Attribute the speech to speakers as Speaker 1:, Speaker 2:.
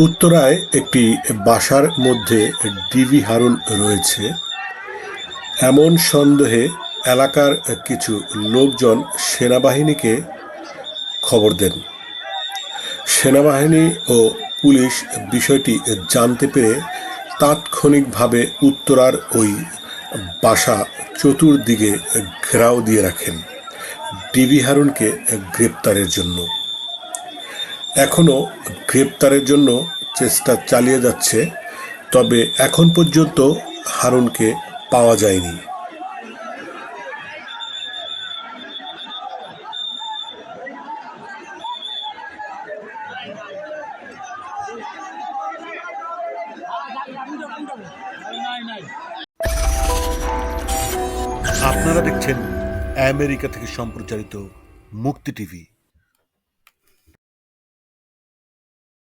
Speaker 1: উত্তরায় একটি বাসার মধ্যে ডিবি হারুন রয়েছে। এমন সন্দেহে এলাকার কিছু লোকজন সেনাবাহিনীকে খবর দেন। সেনাবাহিনী ও পুলিশ বিষয়টি জানতে পেরে তাৎক্ষণিকভাবে উত্তরার ওই বাসা চতুর্দিকে ঘেরাও দিয়ে রাখেন। ডিবি হারুনকে গ্রেপ্তারের জন্য। এখনও গ্রেপ্তারের জন্য চেষ্টা চালিয়ে যাচ্ছে, তবে এখন পর্যন্ত হারুনকে পাওয়া যায়নি। আপনারা দেখছেন আমেরিকা থেকে সম্প্রচারিত মুক্তি টিভি।